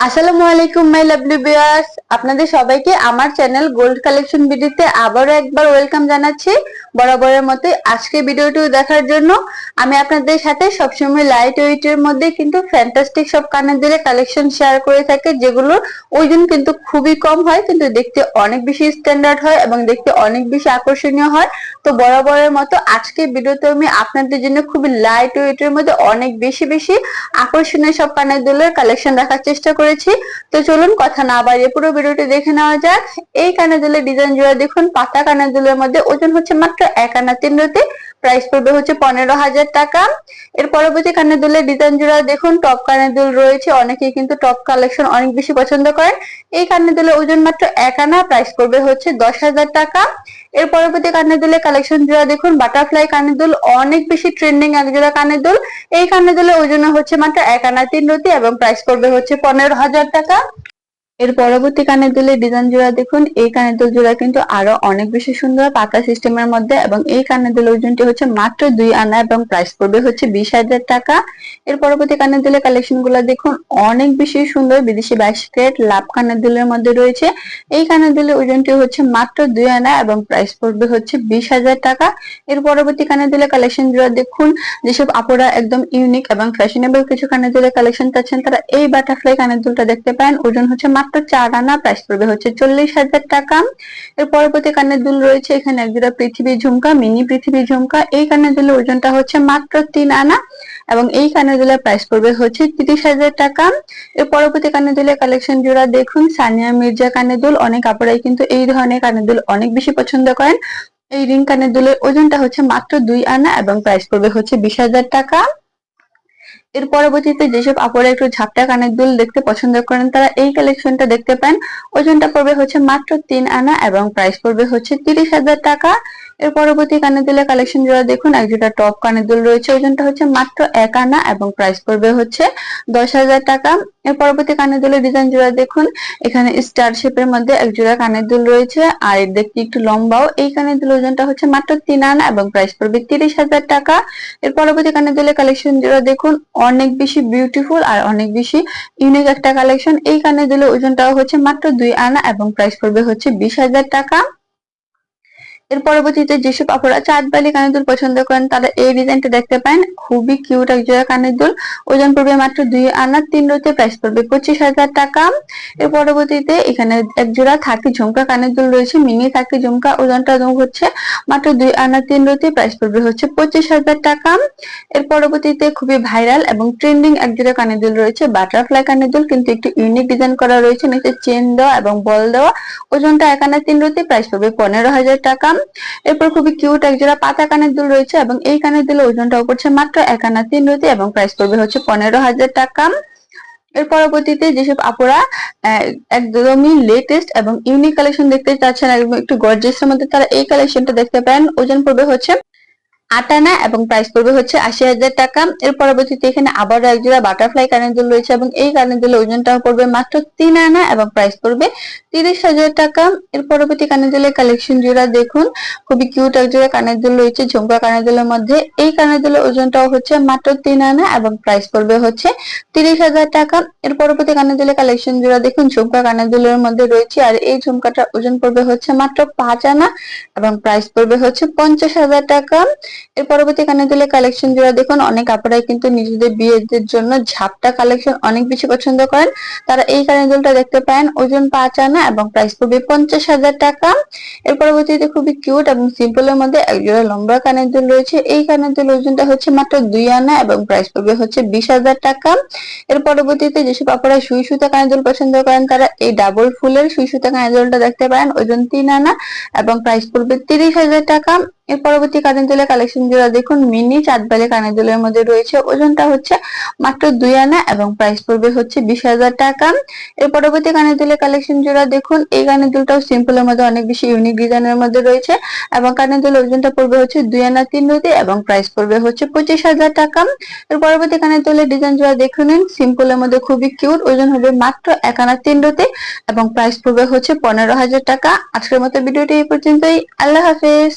আসসালামু আলাইকুম my lovely viewers আপনাদের সবাইকে আমার চ্যানেল গোল্ড কালেকশন ভিডিওতে আবারও একবার ওয়েলকাম জানাচ্ছি। বরাবরের মতো আজকে ভিডিওটি দেখার জন্য আমি আপনাদের সাথে সবসময় লাইট ওয়েটের মধ্যে কিন্তু ফ্যান্টাস্টিক সব কানের দিলে কালেকশন শেয়ার করে থাকে, যেগুলোর ওজন কিন্তু খুবই কম হয়, কিন্তু দেখতে অনেক বেশি স্ট্যান্ডার্ড হয় এবং দেখতে অনেক বেশি আকর্ষণীয় হয়। তো বরাবরের মতো আজকে ভিডিওতে আমি আপনাদের জন্য খুবই লাইট ওয়েটের মধ্যে অনেক বেশি বেশি আকর্ষণীয় সব কানের দুলের কালেকশন রাখার চেষ্টা করেছি। তো চলুন কথা না বাড়িয়ে পুরো ভিডিওটি দেখে নেওয়া যাক। এই কানের দুলের ডিজাইন জোড়া দেখুন, পাতা কানের দুলের মধ্যে ওজন হচ্ছে মাত্র এক আনা তিন রতি। প্রাইস পড়বে হচ্ছে পনেরো হাজার টাকা। এর পরবর্তী কানের দুলের ডিজাইন জোড়া দেখুন টপ কানের দুল রয়েছে, অনেকেই কিন্তু টপ কালেকশন অনেক বেশি পছন্দ করেন। এই কানের দুলের ওজন মাত্র এক আনা প্রাইস পড়বে হচ্ছে দশ হাজার টাকা। এর পরবর্তী কানের দুলের কালেকশন যারা দেখুন বাটারফ্লাই কানের দুল, অনেক বেশি ট্রেন্ডিং এক জোড়া কানের দুল। এই কানের দুলের ওজন হচ্ছে মাত্র এক আনা তিন রতি এবং প্রাইস পড়বে হচ্ছে পনেরো হাজার টাকা। এর পরবর্তী কানের দুলের ডিজাইন জোড়া দেখুন। এই কানের দুল জোড়া কিন্তু আরও অনেক বেশি সুন্দর পাতা সিস্টেমের মধ্যে এবং এই কানের দুল ওজনটি হচ্ছে মাত্র দুই আনা এবং প্রাইস পড়বে হচ্ছে বিশ হাজার টাকা। এর পরবর্তী কানের দুলের কালেকশনগুলো দেখুন, অনেক বেশি সুন্দর বিদেশি বাইশ লাভ কানের দুলের মধ্যে রয়েছে। এই কানের দুলের ওজনটি হচ্ছে মাত্র দুই আনা এবং প্রাইস পড়বে হচ্ছে বিশ হাজার টাকা। এর পরবর্তী কানের দুলের কালেকশন জোড়া দেখুন, যেসব আপুরা একদম ইউনিক এবং ফ্যাশনেবল কিছু কানের দুলের কালেকশন চাচ্ছেন, তারা এই বাটারফ্লাই কানের দুলটা দেখতে পান ওজন হচ্ছে মাত্র চার আনা প্রাইস পড়বে হচ্ছে চল্লিশ হাজার টাকা। এর পরবর্তী কানের দুল রয়েছে, এখানে একজোড়া পৃথিবী ঝুমকা, মিনি পৃথিবী ঝুমকা। এই কানের দুলের ওজনটা হচ্ছে মাত্র তিন আনা এবং এই কানের দুলের প্রাইস পড়বে হচ্ছে তিরিশ হাজার টাকা। এর পরবর্তী কানের দুলের কালেকশন জোড়া দেখুন, সানিয়া মির্জা কানের দুল। অনেক কাপড়াই কিন্তু এই ধরনের কানের দুল অনেক বেশি পছন্দ করেন। এই রিং কানের দুলের ওজনটা হচ্ছে মাত্র দুই আনা এবং প্রাইস পড়বে হচ্ছে বিশ হাজার টাকা। এর পরবর্তীতে যেসব আপুরা একটু ঝাপটা কানের দুল দেখতে পছন্দ করেন, তারা এই কালেকশনটা দেখতে পান। ওজনটা পড়বে হচ্ছে মাত্র তিন আনা এবং প্রাইস পড়বে হচ্ছে তিরিশ হাজার টাকা। এর পরবর্তী কানের দুলের কালেকশন জোড়া দেখুন, এক জোড়া টপ কানের দুল রয়েছে। ওজনটা হচ্ছে মাত্র এক আনা এবং প্রাইস পড়বে হচ্ছে দশ হাজার টাকা। এর পরবর্তী কানের দুলের ডিজাইন জোড়া দেখুন, এখানে স্টার শেপের মধ্যে এক জোড়া কানের দুল রয়েছে আর এর দেখতে একটু লম্বাও। এই কানের দুল ওজনটা হচ্ছে মাত্র তিন আনা এবং প্রাইস পড়বে তিরিশ হাজার টাকা। এর পরবর্তী কানের দুলের কালেকশন জোড়া দেখুন, অনেক বেশি বিউটিফুল আর অনেক বেশি ইউনিক একটা কালেকশন এই কানের দুলের ওজনটাও হচ্ছে মাত্র দুই আনা এবং প্রাইস পড়বে হচ্ছে বিশ হাজার টাকা। এর পরবর্তীতে যেসব আপনারা চাঁদ বালি কানের দুল পছন্দ করেন, তারা এই ডিজাইনটা দেখতে পান। খুবই কিউট এক জোড়া কানের দুল ওজন পড়বে মাত্র দুই আনা, তিন রোতে প্রাইস পড়বে পঁচিশ হাজার টাকা। এর পরবর্তীতে এখানে এক জোড়া থাকি ঝুমকা কানের দুল রয়েছে, মিনি থাকি ঝুমকা ওজনটা হচ্ছে মাত্র দুই আনা, তিন রোতে প্রাইস পড়বে হচ্ছে পঁচিশ হাজার টাকা। এর পরবর্তীতে খুবই ভাইরাল এবং ট্রেন্ডিং এক জোড়া কানের দুল রয়েছে বাটারফ্লাই কানের দুল কিন্তু একটু ইউনিক ডিজাইন করা রয়েছে, নিচে চেন দেওয়া এবং বল দেওয়া। ওজনটা এক আনা, তিন রোতে প্রাইস পড়বে পনেরো হাজার টাকা। এরপর খুবই কিউট একজোড়া পাতা কানের দুল রয়েছে এবং এই কানের দুলের ওজনটাও পড়ছে মাত্র এক আনা তিন রুতি এবং প্রাইস পড়বে হচ্ছে পনেরো হাজার টাকা। এর পরবর্তীতে যেসব আপুরা একদমই লেটেস্ট এবং ইউনিক কালেকশন দেখতে চাচ্ছেন, একদম একটু গর্জেসের মধ্যে, তারা এই কালেকশনটা দেখতে পারেন। ওজন পড়বে হচ্ছে আটানা এবং প্রাইস পড়বে হচ্ছে আশি হাজার টাকা। এর পরবর্তীতে এখানে আবারও এক জোড়া বাটারফ্লাই কানের দুল রয়েছে এবং এই কানের দুলের ওজনটাও পড়বে মাত্র তিন আনা এবং প্রাইস পড়বে তিরিশ হাজার টাকা। এর পরবর্তী কানের দুলের কালেকশন জোড়া দেখুন। খুবই কিউট এক জোড়া কানের দুল রয়েছে, ঝুমকা কানের দুলের মধ্যে। এই কানের দুলের ওজনটাও হচ্ছে মাত্র তিন আনা এবং প্রাইস পড়বে হচ্ছে তিরিশ হাজার টাকা। এর পরবর্তী কানের দুলের কালেকশন জোড়া দেখুন, ঝুমকা কানের দুলের মধ্যে রয়েছে আর এই ঝুমকাটার ওজন পড়বে হচ্ছে মাত্র পাঁচ আনা এবং প্রাইস পড়বে হচ্ছে পঞ্চাশ হাজার টাকা। এর পরবর্তী কানের দুলের কালেকশন জোড়া দেখুন। অনেক আপনারাই কিন্তু নিজেদের বিয়েদের জন্য ঝাপটা কালেকশন অনেক বেশি পছন্দ করেন। তারা এই কানের দুলটা দেখতে পান ওজন পাঁচ আনা এবং প্রাইস পড়বে পঞ্চাশ হাজার টাকা। এর পরবর্তীতে খুবই কিউট এবং সিম্পল এর মধ্যে একজোড়া লম্বা কানের দুল রয়েছে। এই কানের দুল ওজনটা হচ্ছে মাত্র দুই আনা এবং প্রাইস পড়বে হচ্ছে বিশ হাজার টাকা। এর পরবর্তীতে যেসব আপনারা সুই সুতা কানের দুল পছন্দ করেন, তারা এই ডাবল ফুলের সুই সুতা কানের দুলটা দেখতে পারেন। ওজন তিন আনা এবং প্রাইস পড়বে তিরিশ হাজার টাকা। এর পরবর্তী কানের দুলের কালেকশন জোড়া দেখুন, মিনি চাঁদবালি কানের দুলের মধ্যে রয়েছে। ওজনটা হচ্ছে মাত্র দুই আনা এবং প্রাইস পড়বে হচ্ছে বিশ হাজার টাকা। এর পরবর্তী কানের দুলের কালেকশন জোড়া দেখুন, এই কানের দুলটাও সিম্পল এর মধ্যে অনেক বেশি ইউনিক ডিজাইনের মধ্যে রয়েছে এবং কানের দুলের ওজনটা পড়বে হচ্ছে দুই আনা তিন রুটি এবং প্রাইস পড়বে হচ্ছে পঁচিশ হাজার টাকা। এর পরবর্তী কানের দুলের ডিজাইন জোড়া দেখুন সিম্পল এর মধ্যে খুবই কিউট ওজন হবে মাত্র এক আনা তিন রুটি এবং প্রাইস পড়বে হচ্ছে পনেরো হাজার টাকা। আজকের মতো ভিডিওটি এই পর্যন্তই। আল্লাহ হাফেজ।